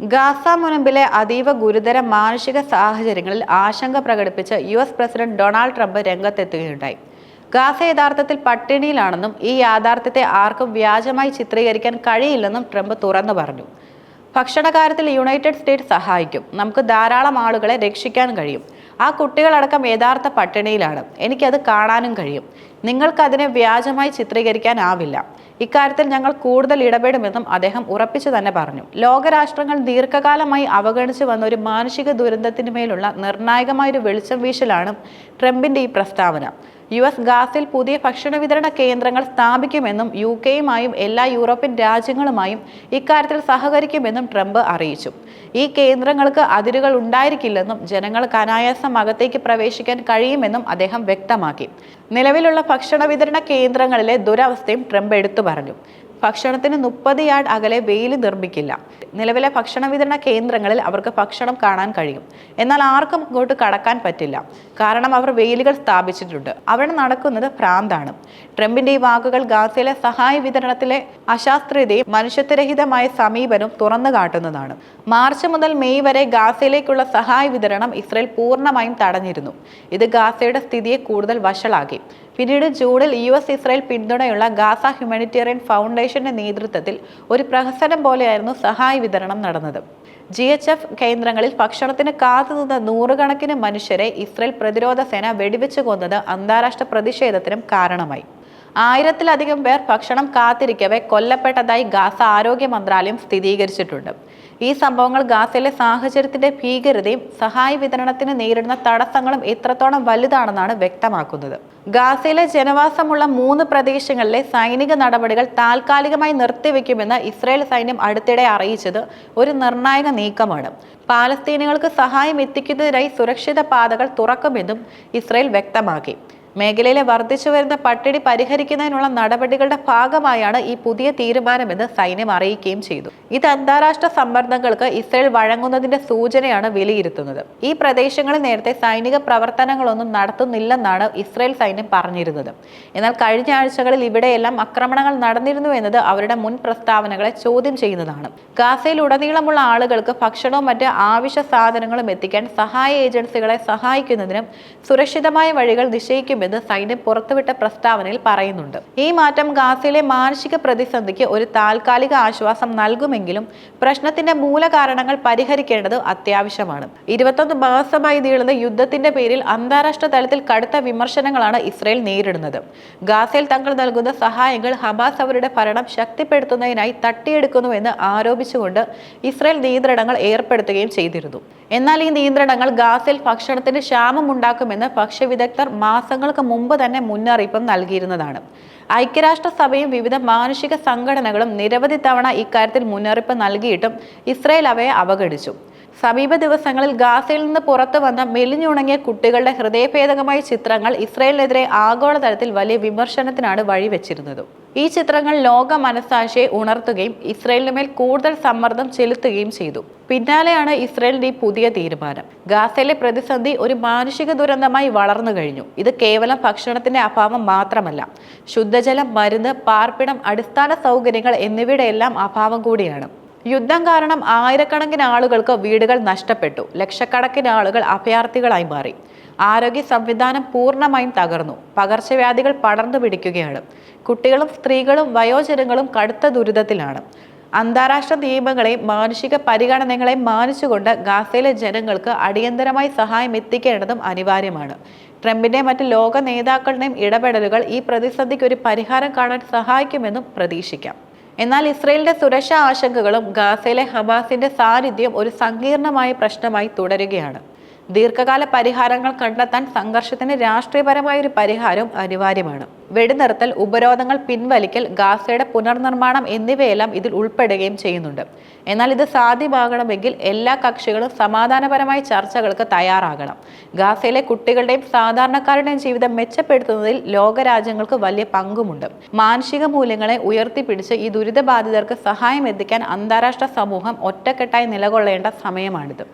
Gaza മുനമ്പിലെ അതീവ ഗുരുതര മാനുഷിക സാഹചര്യങ്ങളിൽ ആശങ്ക പ്രകടിപ്പിച്ച് U S president Donald Trump രംഗത്തെത്തുകയുണ്ടായി. Gaza യഥാർത്ഥത്തിൽ പട്ടിണിയിലാണെന്നും ഈ യാഥാർത്ഥ്യത്തെ ആർക്കും വ്യാജമായി ചിത്രീകരിക്കാൻ കഴിയില്ലെന്നും ട്രംപ് തുറന്നു പറഞ്ഞു. ഭക്ഷണകാര്യത്തിൽ യുണൈറ്റഡ് സ്റ്റേറ്റ്സ് സഹായിക്കും. നമുക്ക് ധാരാളം ആളുകളെ രക്ഷിക്കാൻ കഴിയും. ആ കുട്ടികളടക്കം യഥാർത്ഥ പട്ടിണിയിലാണ്. എനിക്കത് കാണാനും കഴിയും. നിങ്ങൾക്കതിനെ വ്യാജമായി ചിത്രീകരിക്കാനാവില്ല. ഇക്കാര്യത്തിൽ ഞങ്ങൾ കൂടുതൽ ഇടപെടുമെന്നും അദ്ദേഹം ഉറപ്പിച്ചു തന്നെ പറഞ്ഞു. ലോകരാഷ്ട്രങ്ങൾ ദീർഘകാലമായി അവഗണിച്ചു വന്ന ഒരു മാനുഷിക ദുരന്തത്തിന് മേലുള്ള നിർണായകമായൊരു വെളിച്ചം വീശലാണ് ട്രംപിന്റെ ഈ പ്രസ്താവന. യു എസ് ഗാസിൽ പുതിയ ഭക്ഷണ വിതരണ കേന്ദ്രങ്ങൾ സ്ഥാപിക്കുമെന്നും യു കെയുമായും എല്ലാ യൂറോപ്യൻ രാജ്യങ്ങളുമായും ഇക്കാര്യത്തിൽ സഹകരിക്കുമെന്നും ട്രംപ് അറിയിച്ചു. ഈ കേന്ദ്രങ്ങൾക്ക് അതിരുകൾ ഉണ്ടായിരിക്കില്ലെന്നും ജനങ്ങൾക്ക് അനായാസം അകത്തേക്ക് പ്രവേശിക്കാൻ കഴിയുമെന്നും അദ്ദേഹം വ്യക്തമാക്കി. നിലവിലുള്ള ഭക്ഷണ വിതരണ കേന്ദ്രങ്ങളിലെ ദുരവസ്ഥയും ട്രംപ് എടുത്തു പറഞ്ഞു. ഭക്ഷണത്തിന് മുപ്പത് യാർഡ് അകലെ വെയിൽ നിർമ്മിക്കില്ല. നിലവിലെ ഭക്ഷണ വിതരണ കേന്ദ്രങ്ങളിൽ അവർക്ക് ഭക്ഷണം കാണാൻ കഴിയും. എന്നാൽ ആർക്കും ഇങ്ങോട്ട് കടക്കാൻ പറ്റില്ല. കാരണം അവർ വെയിലുകൾ സ്ഥാപിച്ചിട്ടുണ്ട്. അവിടെ നടക്കുന്നത് ഭ്രാന്താണ്. ട്രംപിന്റെ ഈ വാക്കുകൾ ഗാസയിലെ സഹായ വിതരണത്തിലെ അശാസ്ത്രീയതയും മനുഷ്യത്വരഹിതമായ സമീപനവും തുറന്നു കാട്ടുന്നതാണ്. മാർച്ച് മുതൽ മെയ് വരെ ഗാസയിലേക്കുള്ള സഹായ വിതരണം ഇസ്രയേൽ പൂർണമായും തടഞ്ഞിരുന്നു. ഇത് ഗാസയുടെ സ്ഥിതിയെ കൂടുതൽ വഷളാക്കി. പിന്നീട് ജൂണിൽ യു എസ് ഇസ്രായേൽ പിന്തുണയുള്ള ഗാസ ഹ്യൂമാനിറ്റേറിയൻ ഫൗണ്ടേഷന്റെ നേതൃത്വത്തിൽ ഒരു പ്രഹസനം പോലെയായിരുന്നു സഹായ വിതരണം നടന്നത്. ജി എച്ച് എഫ് കേന്ദ്രങ്ങളിൽ ഭക്ഷണത്തിന് കാത്തുനിന്ന നൂറുകണക്കിന് മനുഷ്യരെ ഇസ്രയേൽ പ്രതിരോധ സേന വെടിവെച്ചു കൊന്നത് അന്താരാഷ്ട്ര പ്രതിഷേധത്തിനും കാരണമായി. ആയിരത്തിലധികം പേർ ഭക്ഷണം കാത്തിരിക്കവേ കൊല്ലപ്പെട്ടതായി ഗാസ ആരോഗ്യ മന്ത്രാലയം സ്ഥിരീകരിച്ചിട്ടുണ്ട്. ഈ സംഭവങ്ങൾ ഗാസയിലെ സാഹചര്യത്തിന്റെ ഭീകരതയും സഹായ വിതരണത്തിന് നേരിടുന്ന തടസ്സങ്ങളും എത്രത്തോളം വലുതാണെന്നാണ് വ്യക്തമാക്കുന്നത്. ഗാസയിലെ ജനവാസമുള്ള മൂന്ന് പ്രദേശങ്ങളിലെ സൈനിക നടപടികൾ താൽക്കാലികമായി നിർത്തിവെക്കുമെന്ന് ഇസ്രായേൽ സൈന്യം അടുത്തിടെ അറിയിച്ചത് ഒരു നിർണായക നീക്കമാണ്. പാലസ്തീനികൾക്ക് സഹായം എത്തിക്കുന്നതിനായി സുരക്ഷിത പാതകൾ തുറക്കുമെന്നും ഇസ്രായേൽ വ്യക്തമാക്കി. മേഖലയിലെ വർദ്ധിച്ചു വരുന്ന പട്ടിണി പരിഹരിക്കുന്നതിനുള്ള നടപടികളുടെ ഭാഗമായാണ് ഈ പുതിയ തീരുമാനമെന്ന് സൈന്യം അറിയിക്കുകയും ചെയ്തു. ഇത് അന്താരാഷ്ട്ര സമ്മർദ്ദങ്ങൾക്ക് ഇസ്രയേൽ വഴങ്ങുന്നതിന്റെ സൂചനയാണ് വിലയിരുത്തുന്നത്. ഈ പ്രദേശങ്ങളിൽ നേരത്തെ സൈനിക പ്രവർത്തനങ്ങളൊന്നും നടത്തുന്നില്ലെന്നാണ് ഇസ്രയേൽ സൈന്യം പറഞ്ഞിരുന്നത്. എന്നാൽ കഴിഞ്ഞ ആഴ്ചകളിൽ ഇവിടെയെല്ലാം ആക്രമണങ്ങൾ നടന്നിരുന്നു എന്നത് അവരുടെ മുൻ പ്രസ്താവനകളെ ചോദ്യം ചെയ്യുന്നതാണ്. ഗാസയിൽ ഉടനീളമുള്ള ആളുകൾക്ക് ഭക്ഷണവും മറ്റ് ആവശ്യ സാധനങ്ങളും എത്തിക്കാൻ സഹായ ഏജൻസികളെ സഹായിക്കുന്നതിനും സുരക്ഷിതമായ വഴികൾ നിശ്ചയിക്കുമെന്ന് സൈന്യം പുറത്തുവിട്ട പ്രസ്താവനയിൽ പറയുന്നുണ്ട്. ഈ മാറ്റം ഗാസയിലെ മാനസിക പ്രതിസന്ധിക്ക് ഒരു താൽക്കാലിക ആശ്വാസം നൽകുമെങ്കിലും പ്രശ്നത്തിന്റെ മൂലകാരണങ്ങൾ പരിഹരിക്കേണ്ടത് അത്യാവശ്യമാണ്. ഇരുപത്തൊന്ന് മാസമായി നീളുന്ന യുദ്ധത്തിന്റെ പേരിൽ അന്താരാഷ്ട്ര തലത്തിൽ കടുത്ത വിമർശനങ്ങളാണ് ഇസ്രയേൽ നേരിടുന്നത്. ഗാസയിൽ തങ്ങൾ നൽകുന്ന സഹായങ്ങൾ ഹമാസ് അവരുടെ ഭരണം ശക്തിപ്പെടുത്തുന്നതിനായി തട്ടിയെടുക്കുന്നുവെന്ന് ആരോപിച്ചുകൊണ്ട് ഇസ്രയേൽ നിയന്ത്രണങ്ങൾ ഏർപ്പെടുത്തുകയും ചെയ്തിരുന്നു. എന്നാൽ ഈ നിയന്ത്രണങ്ങൾ ഗാസയിൽ ഭക്ഷണത്തിന് ക്ഷാമമുണ്ടാക്കുമെന്ന് ഭക്ഷ്യവിദഗ്ധർ മാസങ്ങൾക്ക് മുമ്പ് തന്നെ മുന്നറിയിപ്പും നൽകിയിരുന്നതാണ്. ഐക്യരാഷ്ട്രസഭയും വിവിധ മാനുഷിക സംഘടനകളും നിരവധി തവണ ഇക്കാര്യത്തിൽ മുന്നറിയിപ്പ് നൽകിയിട്ടും ഇസ്രയേൽ അവയെ അവഗണിച്ചു. സമീപ ദിവസങ്ങളിൽ ഗാസയിൽ നിന്ന് പുറത്തു വന്ന മെലിഞ്ഞുണങ്ങിയ കുട്ടികളുടെ ഹൃദയഭേദകമായ ചിത്രങ്ങൾ ഇസ്രയേലിനെതിരെ ആഗോളതലത്തിൽ വലിയ വിമർശനത്തിനാണ് വഴിവെച്ചിരുന്നത്. ഈ ചിത്രങ്ങൾ ലോക മനസാക്ഷിയെ ഉണർത്തുകയും ഇസ്രയേലിന് മേൽ കൂടുതൽ സമ്മർദ്ദം ചെലുത്തുകയും ചെയ്തു. പിന്നാലെയാണ് ഇസ്രയേലിന്റെ ഈ പുതിയ തീരുമാനം. ഗാസയിലെ പ്രതിസന്ധി ഒരു മാനുഷിക ദുരന്തമായി വളർന്നു കഴിഞ്ഞു. ഇത് കേവലം ഭക്ഷണത്തിന്റെ അഭാവം മാത്രമല്ല ശുദ്ധജലം മരുന്ന് പാർപ്പിടം അടിസ്ഥാന സൗകര്യങ്ങൾ എന്നിവയുടെ എല്ലാം അഭാവം കൂടിയാണ്. യുദ്ധം കാരണം ആയിരക്കണക്കിന് ആളുകൾക്ക് വീടുകൾ നഷ്ടപ്പെട്ടു. ലക്ഷക്കണക്കിന് ആളുകൾ അഭയാർത്ഥികളായി മാറി. ആരോഗ്യ സംവിധാനം പൂർണമായും തകർന്നു. പകർച്ചവ്യാധികൾ പടർന്നു പിടിക്കുകയാണ്. കുട്ടികളും സ്ത്രീകളും വയോജനങ്ങളും കടുത്ത ദുരിതത്തിലാണ്. അന്താരാഷ്ട്ര നിയമങ്ങളെയും മാനുഷിക പരിഗണനകളെയും മാനിച്ചുകൊണ്ട് ഗാസയിലെ ജനങ്ങൾക്ക് അടിയന്തരമായി സഹായം എത്തിക്കേണ്ടതും അനിവാര്യമാണ്. ട്രംപിന്റെ മറ്റ് ലോക നേതാക്കളുടെയും ഇടപെടലുകൾ ഈ പ്രതിസന്ധിക്ക് ഒരു പരിഹാരം കാണാൻ സഹായിക്കുമെന്നും പ്രതീക്ഷിക്കാം. എന്നാൽ ഇസ്രയേലിന്റെ സുരക്ഷാ ആശങ്കകളും ഗാസയിലെ ഹമാസിന്റെ സാന്നിധ്യം ഒരു സങ്കീർണമായ പ്രശ്നമായി തുടരുകയാണ്. ദീർഘകാല പരിഹാരങ്ങൾ കണ്ടെത്താൻ സംഘർഷത്തിന് രാഷ്ട്രീയപരമായ ഒരു പരിഹാരവും അനിവാര്യമാണ്. വെടിനിർത്തൽ ഉപരോധങ്ങൾ പിൻവലിക്കൽ ഗാസയുടെ പുനർനിർമ്മാണം എന്നിവയെല്ലാം ഇതിൽ ഉൾപ്പെടുകയും ചെയ്യുന്നുണ്ട്. എന്നാൽ ഇത് സാധ്യമാകണമെങ്കിൽ എല്ലാ കക്ഷികളും സമാധാനപരമായ ചർച്ചകൾക്ക് തയ്യാറാകണം. ഗാസയിലെ കുട്ടികളുടെയും സാധാരണക്കാരുടെയും ജീവിതം മെച്ചപ്പെടുത്തുന്നതിൽ ലോകരാജ്യങ്ങൾക്ക് വലിയ പങ്കുമുണ്ട്. മാനസിക മൂല്യങ്ങളെ ഉയർത്തിപ്പിടിച്ച് ഈ ദുരിതബാധിതർക്ക് സഹായം എത്തിക്കാൻ അന്താരാഷ്ട്ര സമൂഹം ഒറ്റക്കെട്ടായി നിലകൊള്ളേണ്ട സമയമാണിത്.